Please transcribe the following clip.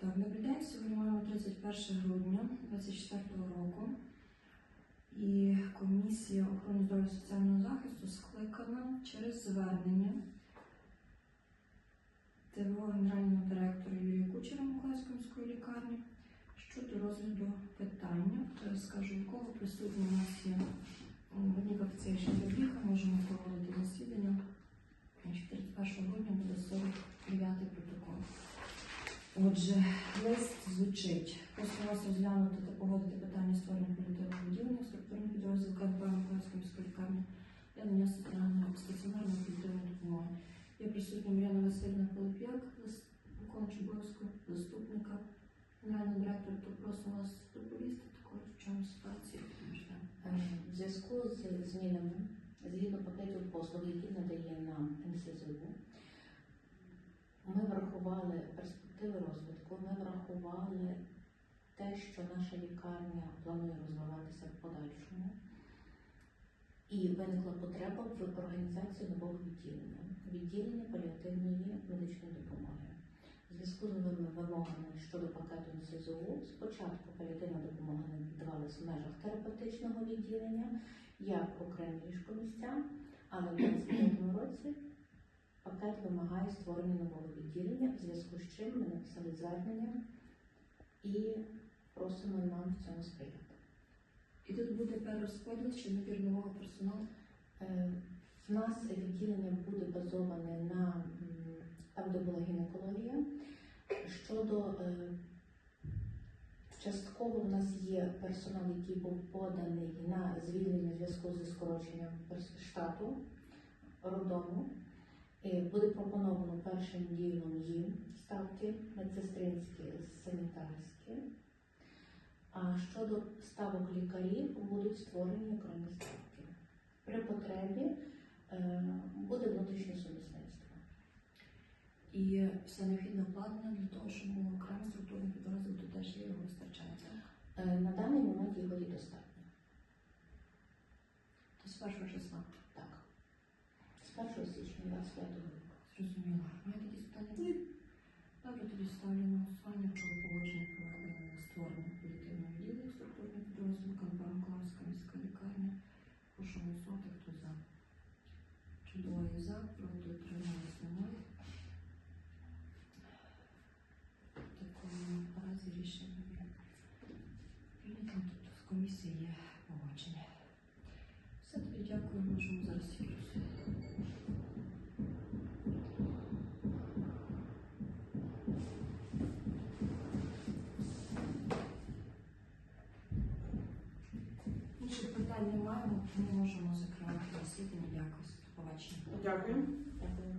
Так, добрий день. Сьогодні маємо 31 грудня 2024 року. І комісія охорони здоров'я соціального захисту скликана через звернення ТВО генерального директора Юрія Кучера Миколаївської міської лікарні щодо розгляду питання, скажу, якого присутні у нас є м, Нікофіція Шендербіха, можемо проводити засідання. Значить, 31 грудня буде 49 протокол. Отже, лист звучить. Просимо вас розглянути та погодити питання створення політичного відділення структурних підрозділ КНП Миколаївської міської лікарні для надання стаціонарної стаціонарної політичної допомоги. Є присутня Мар'яна Васильівна Полип'як, виконуючий обов'язку заступника генерального директора, то просимо вас доповісти також, в чому ситуація. Е, В зв'язку з змінами згідно пакетів послуг, які надає нам НСЗУ, ми врахували перспективи розвитку, ми врахували те, що наша лікарня планує розвиватися в подальшому, і виникла потреба в організації нового відділення відділення паліативної медичної допомоги. У зв'язку з новими вимогами щодо пакету НСЗУ, спочатку паліативна допомога надавалась в межах терапевтичного відділення, як окремі ліжкомістя, але в 2025 році пакет вимагає створення нового відділення, в зв'язку з чим ми написали звернення і просимо нам в цьому сприяти. І тут буде перерозподіл чи набір нового персоналу. Е, В нас відділення буде базоване на там, де була гінекологія. Щодо е, частково в нас є персонал, який був поданий на звільнення зв'язку зі скороченням штату роддому. Е, Буде пропоновано першим ділом їм ставки медсестринські, санітарські. А щодо ставок лікарів будуть створені окремі ставки. При потребі е, буде внутрішнє сумісництво. І все необхідне обладнання для того, щоб було окремий структурний підрозділ, то теж його вистачає. так? Е, На даний момент його є достатньо. То з першого числа. Так. З 1 січня 25 року. Зрозуміло. Є якісь питання? Ні. Добре, тоді ставлю на голосування про погодження про е, створення політичного відділу структурний підрозділ КНП Миколаївська міська лікарня. Прошу голосувати, хто за. Чудово є за, проти утримались немає. В такому разі рішення прийнято. Тут в комісії є погодження. Все, тоді дякую, можемо зараз Питань немає, ми можемо закривати засідання. Дякую. Побачення. Дякую. Дякую.